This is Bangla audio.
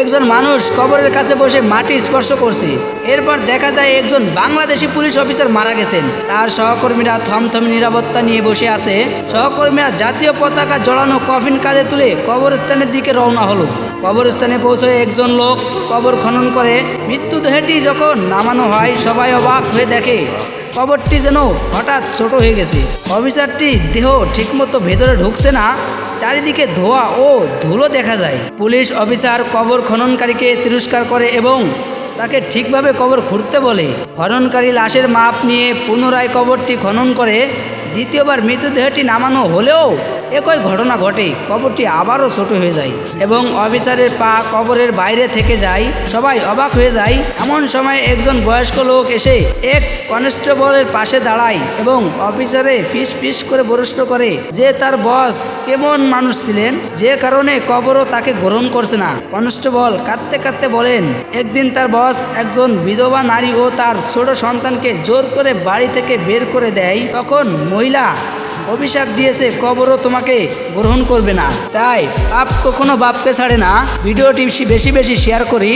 একজন মানুষ কবরের কাছে বসে মাটি স্পর্শ করছে। এরপর দেখা যায় একজন বাংলাদেশি পুলিশ অফিসার মারা গেছেন। তার সহকর্মীরা থমথমে নিরাপত্তা নিয়ে বসে আছে। সহকর্মীরা জাতীয় পতাকা জড়ানো কফিন কাঁধে তুলে কবরস্থানের দিকে রওনা হলো। কবরস্থানে পৌঁছে একজন লোক কবর খনন করে। মৃত্যুদেহটি যখন নামানো হয়, সবাই অবাক হয়ে দেখে, কবরটি যেন হঠাৎ ছোট হয়ে গেছে। অফিসারটি দেহ ঠিকমতো ভেতরে ঢুকছে না। চারিদিকে ধোয়া ও ধুলো দেখা যায়। পুলিশ অফিসার কবর খননকারীকে তিরস্কার করে এবং তাকে ঠিকভাবে কবর খুঁড়তে বলে। খননকারী লাশের মাপ নিয়ে পুনরায় কবরটি খনন করে দ্বিতীয়বার মৃতদেহটি নামানো হলেও একই ঘটনা ঘটে। কবরটি আবারও ছোট হয়ে যায় এবং অফিসারের পা কবরের বাইরে থেকে যায়। সবাই অবাক হয়ে যায়। এমন সময় একজন বয়স্ক লোক এসে এক কনস্টেবলের পাশে দাঁড়ায় এবং অফিসারে ফিস ফিস করে প্রশ্ন করে যে তার বস কেমন মানুষ ছিলেন? যে কারণে কবরও তাকে গ্রহণ করছে না। কনস্টেবল কাঁদতে কাঁদতে বলেন, একদিন তার বস একজন বিধবা নারী ও তার ছোট সন্তানকে জোর করে বাড়ি থেকে বের করে দেয়। তখন মহিলা অভিশাপ দিয়েছে, কবরও তোমাকে গ্রহণ করবে না। তাই পাপ কখনো বাপকে ছাড়ে না। ভিডিওটি বেশি বেশি শেয়ার করি।